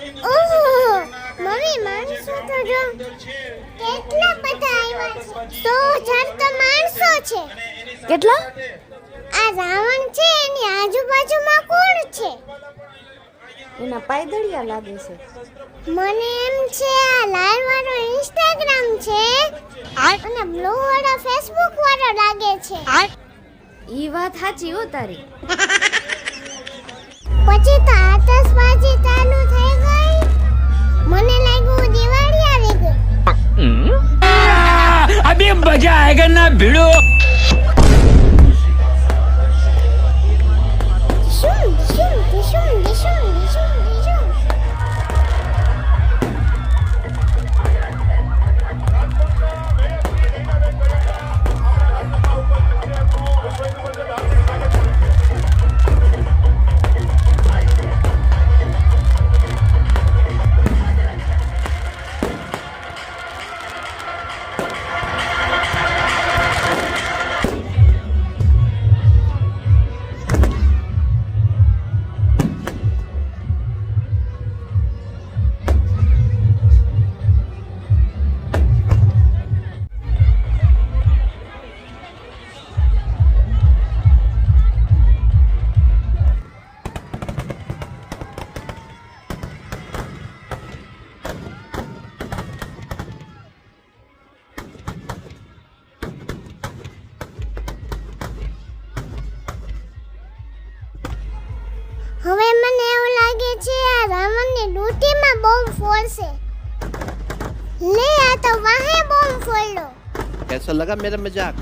ઓહ mummy માણસો તો જો કેટલા બધા આવ્યા છે. તો હજાર તો માણસો છે. કેટલા? આ રાવણ છે એની આજુબાજુમાં કોણ છે? એના પાયદળિયા લાગે છે. મને એમ છે આ લાલ વાળો ઇન્સ્ટાગ્રામ છે અને બ્લુ વાળો ફેસબુક વાળો લાગે છે. ઈ વાત સાચી હો તારી. પછી તો આ જગન્નાથ ભીડું હવે મને એવું લાગે છે આ રાવણની ડૂટીમાં બોમ્બ ફોડશે લે આ તો વાહે બોમ્બ ફોડ્યો कैसा लगा मेरा मजाक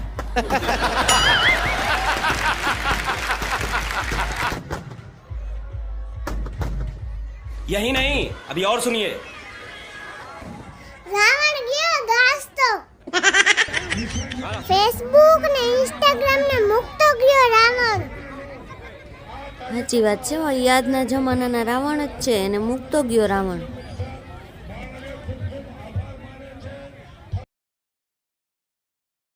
यही नहीं अभी और सुनिए રાવણ ગયો સાચી વાત છે યાદના જમાનાના રાવણ જ છે એને મૂકતો ગયો રાવણ.